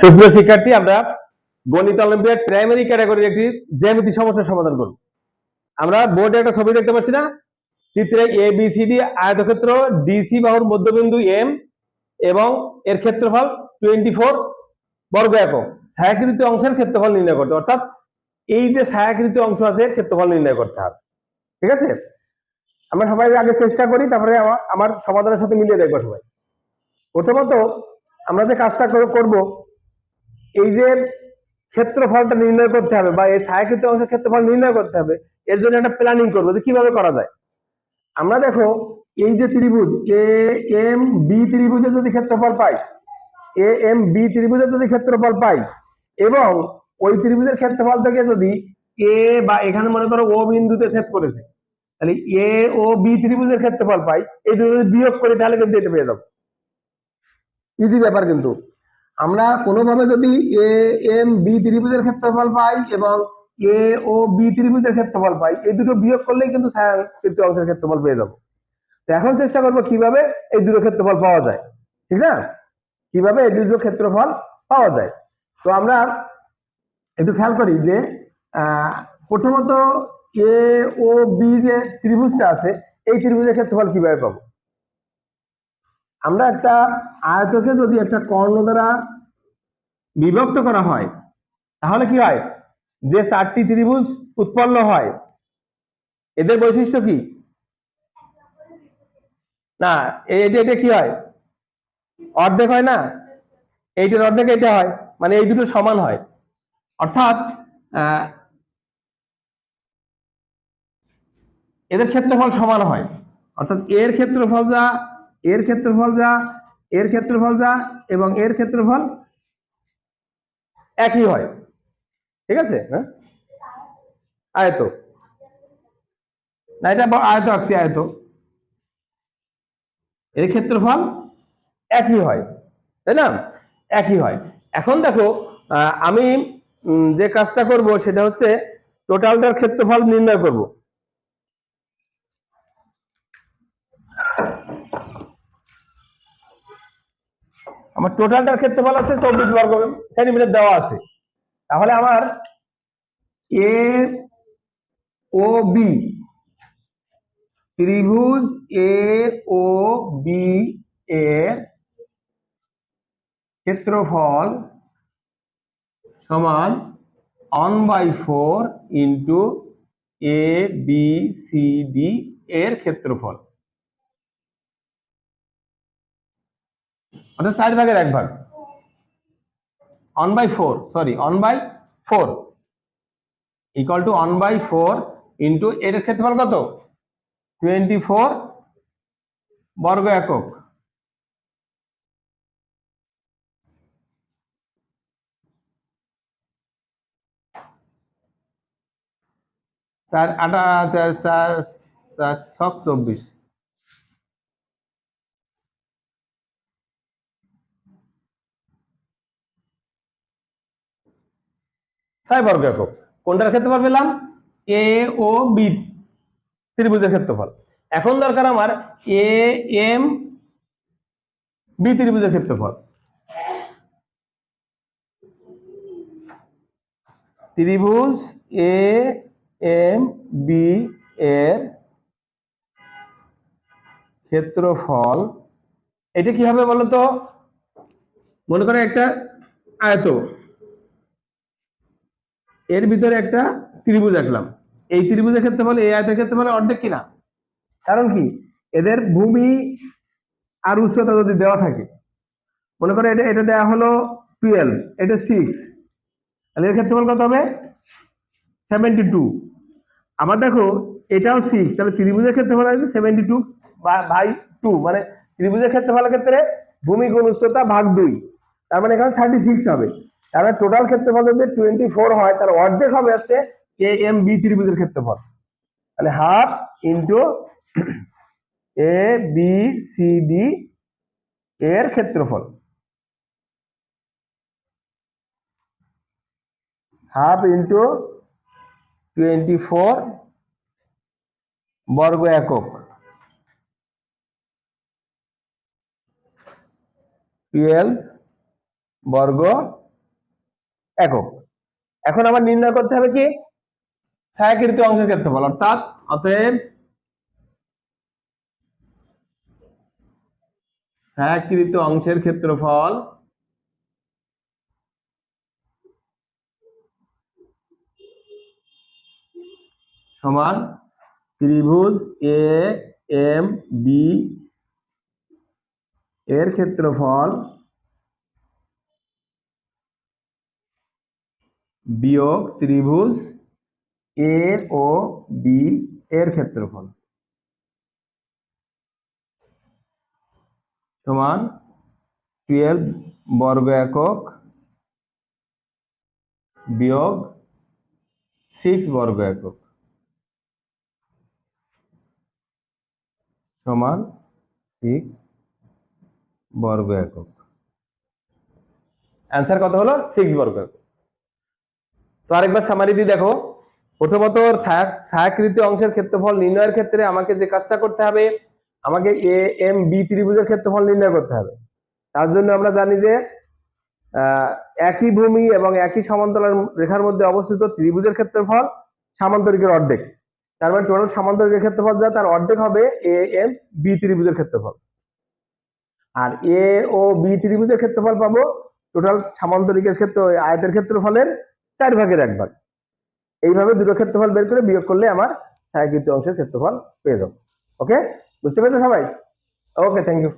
সুপ্রিয় শিক্ষার্থী, আমরা গণিত অলিম্পিয়াড প্রাইমারি ক্যাটাগরির একটি জ্যামিতি সমাধান করব। আমরা বোর্ডে একটা ছবি দেখতে পাচ্ছি না? চিত্রে এ বি সি ডি আয়তক্ষেত্র ডিসি বাহুর মধ্যবিন্দু এম এবং এর ক্ষেত্রফল টোয়েন্টি ফোর বর্গ একক। ছায়াকৃত অংশের ক্ষেত্রফল নির্ণয় করতে অর্থাৎ এই যে ছায়াকৃত অংশ আছে ক্ষেত্রফল নির্ণয় করতে হবে। ঠিক আছে? আমরা সবাই আগে চেষ্টা করি, তারপরে আমার সমাধানের সাথে মিলিয়ে দেখব সবাই। প্রথমত আমরা যে কাজটা কর- করব, এই যে ক্ষেত্রফলটা নির্ণয় করতে হবে বা এই ছায়াকৃত অংশের ক্ষেত্রফল নির্ণয় করতে হবে, এর জন্য একটা প্ল্যানিং করব যে কীভাবে করা যায়। আমরা দেখো, এই যে ত্রিভুজ, এ, এম, বি ত্রিভুজের যদি ক্ষেত্রফল পাই, এ, এম, বি ত্রিভুজে যদি ক্ষেত্রফল পাই, এবং ওই ত্রিভুজের ক্ষেত্রফল থেকে যদি এ বা এখানে মনে করো ও বিন্দুতে ছেদ করেছে, তাহলে এ ও বি ত্রিভুজের ক্ষেত্রফল পাই, এই দুটো বিয়োগ করি তাহলে কিন্তু এটা পেয়ে যাব। ইজি ব্যাপার কিন্তু। আমরা কোনোভাবে যদি এ এম বি ত্রিভুজের ক্ষেত্রফল পাই এবং এ ও বি ত্রিভুজের ক্ষেত্রফল পাই, এই দুটো বিয়োগ করলেই কিন্তু ছায়াকৃত অংশের ক্ষেত্রফল পেয়ে যাব। তো এখন চেষ্টা করব কীভাবে এই দুটো ক্ষেত্রফল পাওয়া যায়। ঠিক না? কীভাবে এই দুটো ক্ষেত্রফল পাওয়া যায়? তো আমরা একটু খেয়াল করি যে প্রথমত এ ও বি যে ত্রিভুজটা আছে, এই ত্রিভুজের ক্ষেত্রফল কীভাবে পাবো? আমরা একটা আয়তকে যদি একটা কর্ণ দ্বারা বিভক্ত করা হয়, তাহলে কি হয়? যে চারটি ত্রিভুজ উৎপন্ন হয়, এদের বৈশিষ্ট্য কি? না এটা এটা কি হয়? অর্ধেক হয় না? এইটার অর্ধেক এটা হয় মানে এই দুটো সমান হয়। অর্থাৎ এদের ক্ষেত্রফল সমান হয়। অর্থাৎ এর ক্ষেত্রফল যা এর ক্ষেত্রফল যা, এর ক্ষেত্রফল যা এবং এর ক্ষেত্রফল একই হয়। ঠিক আছে? হ্যাঁ? আয়ত। না, এটা আয়ত আঁকছি আয়ত। এর ক্ষেত্রফল একই হয়। তাই না? একই হয়। এখন দেখো আমি যে কাজটা করব সেটা হচ্ছে টোটালটার ক্ষেত্রফল নির্ণয় করব। আমার টোটালটার ক্ষেত্রে ক্ষেত্রফল আছে চব্বিশ বর্গ সেন্টিমিটার দেওয়া আছে। তাহলে আমার এ ও বি ত্রিভুজ এ ও বি এর ক্ষেত্রফল সমান one by four into A B C D এর ক্ষেত্রফল। অর্থাৎ চার ভাগের এক ভাগ। One by four sorry one by four equal to one by four into এর ক্ষেত্রফল কত? টোয়েন্টি ফোর বর্গ একক। চার, আটা, চার চার ছক চব্বিশ। ছয় বর্গ একক কোনটার ক্ষেত্রফল পেলাম? এ ও বি ত্রিভুজের ক্ষেত্রফল। এখন দরকার আমার এ এম বি ত্রিভুজের ক্ষেত্রফল। ত্রিভুজ এ এম বি এর ক্ষেত্রফল, এটা কি হবে বলতো? মনে করে একটা আয়ত। এর ভিতরে একটা ত্রিভুজ আঁকলাম। এই ত্রিভুজের ক্ষেত্রফল এই আয়তের ক্ষেত্রফল অর্ধেক কিনা? কারণ কি? এদের ভূমি আর উচ্চতা যদি দেওয়া থাকে, মনে করো এটা এটা দেওয়া হলো টুয়েলভ এটা সিক্স তাহলে এর ক্ষেত্রফল কত হবে? সেভেন্টি টু আবার দেখো, এটাও সিক্স তাহলে ত্রিভুজের ক্ষেত্রে ক্ষেত্রফল আছে সেভেন্টি টু বাই টু মানে ত্রিভুজের ক্ষেত্রফলের ক্ষেত্রে ভূমি গুণ উচ্চতা ভাগ দুই। তার মানে এখানে থার্টি সিক্স হবে। তাহলে টোটাল ক্ষেত্রফল যদি টোয়েন্টি ফোর হয়, তার অর্ধেক হবে হচ্ছে এ এম বি ত্রিভুজের ক্ষেত্রফল। তাহলে half into A B C D এর ক্ষেত্রফল। হাফ ইন্টু টোয়েন্টি ফোর বর্গ একক। টুয়েলভ বর্গ একক। এখন আমার নির্ণয় করতে হবে কি? ছায়াকৃত অংশের ক্ষেত্রফল, অর্থাৎ অতএব ছায়াকৃত অংশের ক্ষেত্রফল সমান ত্রিভুজ এ এম বি এর ক্ষেত্রফল বিয়োগ ত্রিভুজ এ ও বি এর ক্ষেত্রফল। সমান টুয়েলভ বর্গ একক বিয়োগ সিক্স বর্গ একক। সমান সিক্স বর্গ একক। অ্যান্সার কত হলো? সিক্স বর্গ একক। তো আরেকবার সামারি দিয়ে দেখো। প্রথমত ছায়া- ছায়াকৃত অংশের ক্ষেত্রফল নির্ণয়ের ক্ষেত্রে আমাকে যে কাজটা করতে হবে, আমাকে এ এম বি ত্রিভুজের ক্ষেত্রফল নির্ণয় করতে হবে। তার জন্য আমরা জানি যে একই ভূমি এবং একই সমান্তরাল রেখার মধ্যে অবস্থিত ত্রিভুজের ক্ষেত্রফল সামান্তরিকের অর্ধেক। তার মানে টোটাল সামান্তরিকের ক্ষেত্রফল যা, তার অর্ধেক হবে এ এম বি ত্রিভুজের ক্ষেত্রফল। আর এ ও বি ত্রিভুজের ক্ষেত্রফল পাবো টোটাল সামান্তরিকের ক্ষেত্র আয়তের ক্ষেত্রফলের চার ভাগের এক ভাগ। এইভাবে দুটো ক্ষেত্রফল বের করে বিয়োগ করলে আমার ছায়াকৃত অংশের ক্ষেত্রফল পেয়ে যাব। ওকে বুঝতে পেরেছ সবাই? Okay thank you